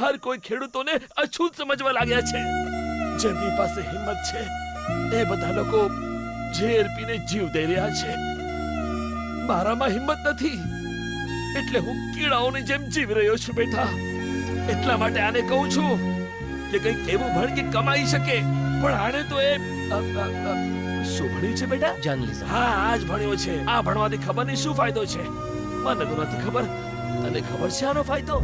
હર કોઈ ખેડૂતોને અછૂત સમજવા લાગ્યા છે. જેમની પાસે હિંમત છે એ બધા લોકો ઝેર પીને જીવ દઈ રહ્યા છે. મારામાં હિંમત નથી. એટલે હું કીડાઓની જેમ જીવી રહ્યો છું બેટા. એટલા માટે આને કહું છું કે કંઈક એવું ભણ કે કમાઈ શકે. પણ આને તો એ શું ભણ્યું છે બેટા? જર્નલિઝમ હા આ જ ભણ્યો છે. આ ભણવાથી ખબર નહીં શું ફાયદો છે? મને તો નથી ખબર. તને ખબર છે આનો ફાયદો?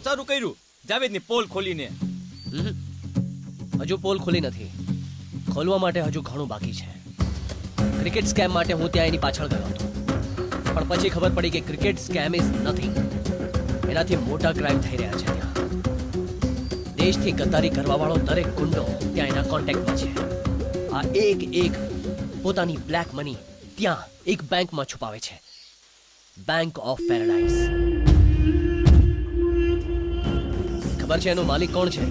બહુ સારું કર્યું. જાવેદની પોલ ખોલીને. હજુ પોલ ખોલી નથી. ખોલવા માટે હજુ ઘણું બાકી છે. ક્રિકેટ સ્કેમ માટે હું ત્યાં એની પાછળ ગયો હતો. પણ પછી ખબર પડી કે ક્રિકેટ સ્કેમ ઇઝ નથી એનાથી મોટા ક્રાઇમ થઈ રહ્યા છે દેશથી ગદ્દારી કરવાવાળો દરેક ગુંડો ત્યાં એના કોન્ટેક્ટમાં છે. આ એક એક પોતાની બ્લેક મની ત્યાં એક બેંકમાં છુપાવે છે. બેંક ઓફ પેરાડાઇઝ ખબર છે એનો માલિક કોણ છે?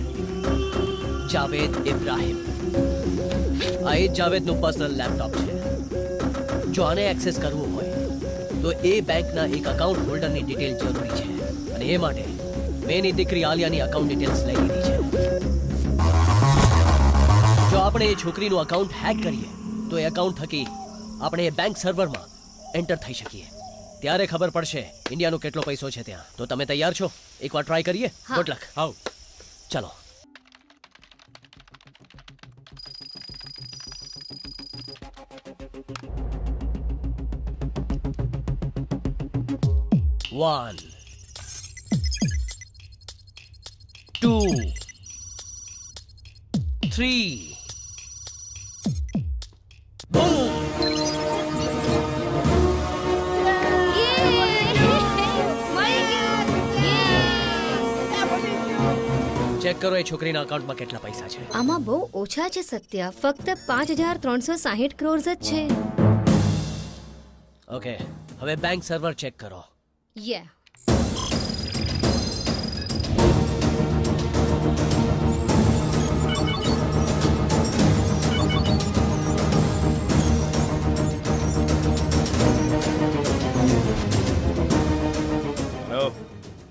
જાવેદ ઇબ્રાહિમ. આ એ જાવેદનું પર્સનલ લેપટોપ છે. જો આને એક્સેસ કરવું હોય, તો એ બેંકના એક અકાઉન્ટ હોલ્ડરની ડિટેલ જરૂરી છે. અને એ માટે મેં એની દીકરી આલિયાની અકાઉન્ટ ડિટેલ્સ લઈ લીધી છે. જો આપણે એ છોકરીનું અકાઉન્ટ હેક કરીએ, તો એ અકાઉન્ટ થકી આપણે એ બેંક સર્વરમાં એન્ટર થઈ શકીએ. ત્યારે ખબર પડશે ઇન્ડિયાનો કેટલો પૈસો છે ત્યાં. તો તમે તૈયાર છો? એકવાર ટ્રાય કરીએ. ગુડ લક હાવ ચલો. Two, ટુ થ્રી ચેક કરો એ છોકરીના અકાઉન્ટમાં કેટલા પૈસા છે? આમાં બહુ ઓછા છે સત્યા. ફક્ત પાંચ હજાર ત્રણસો સાહીઠ ક્રોર્સ જ છે. ઓકે હવે બેંક સર્વર ચેક કરો. યે.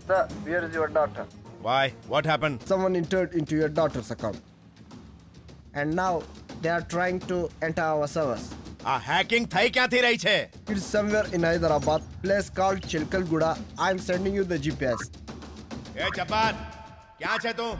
Sir, where is your daughter? Why? What happened? Someone entered into your daughter's account. And now they are trying to enter our servers. આ હેકિંગ થઈ ક્યાંથી રહી છે It's somewhere in Hyderabad, place called Chilkalguda. I'm sending you the GPS. એ ચપાત ક્યાં છે તું